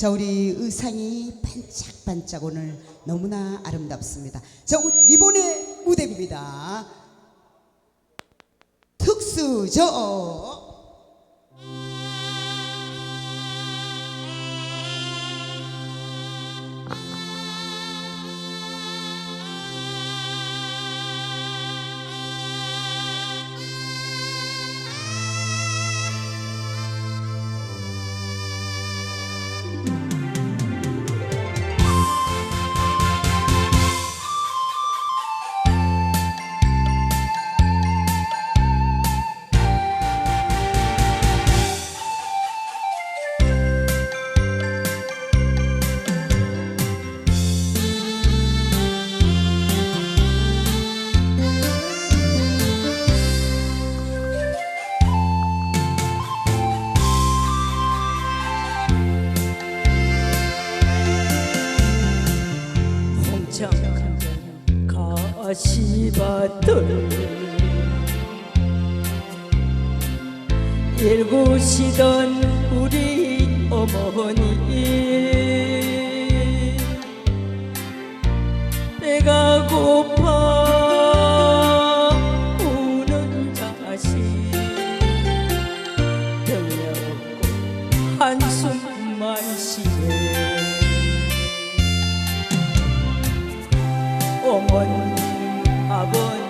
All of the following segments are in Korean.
자, 우리 의상이 반짝반짝 오늘 너무나 아름답습니다. 자, 우리 리본의 무대입니다. 특수저. 홍창한 가시밭을 일구시던 우리 어머니. 배가 고파 어머니 아버니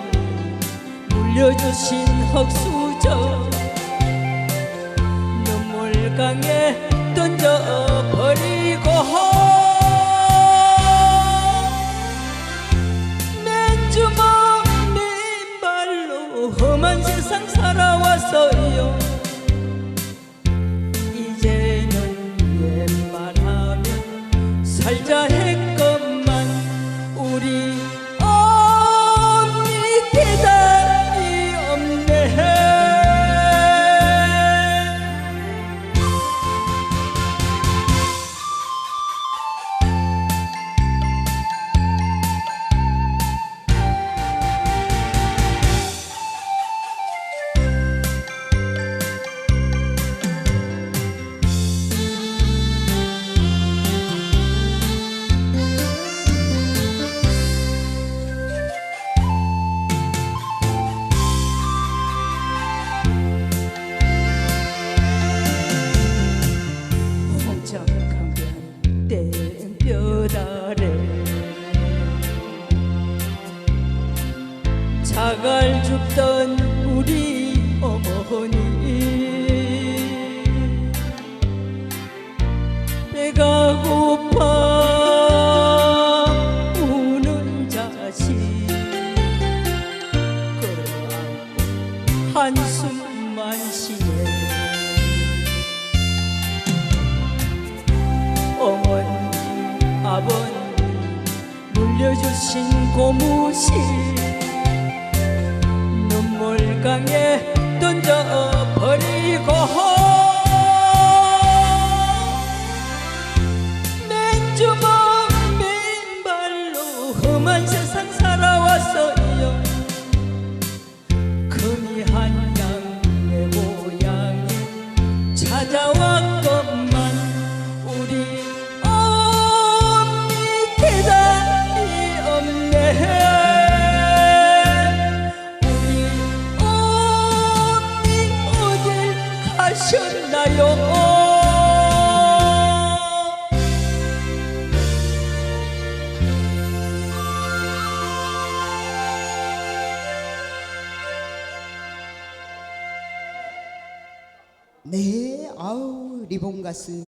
물려주신 흙수저 눈물강에 던져 자갈 줍던 우리 어머니. 배가 고파 우는 자식. 끌어안고 한숨만 쉬네. 어머니 아버니 물려주신 고무신 눈물강에 던져버리고 맨주먹 맨발로 험한 세상 살아왔어요 금이 한 양내 고향에 찾아왔 네, 아우 리본 가수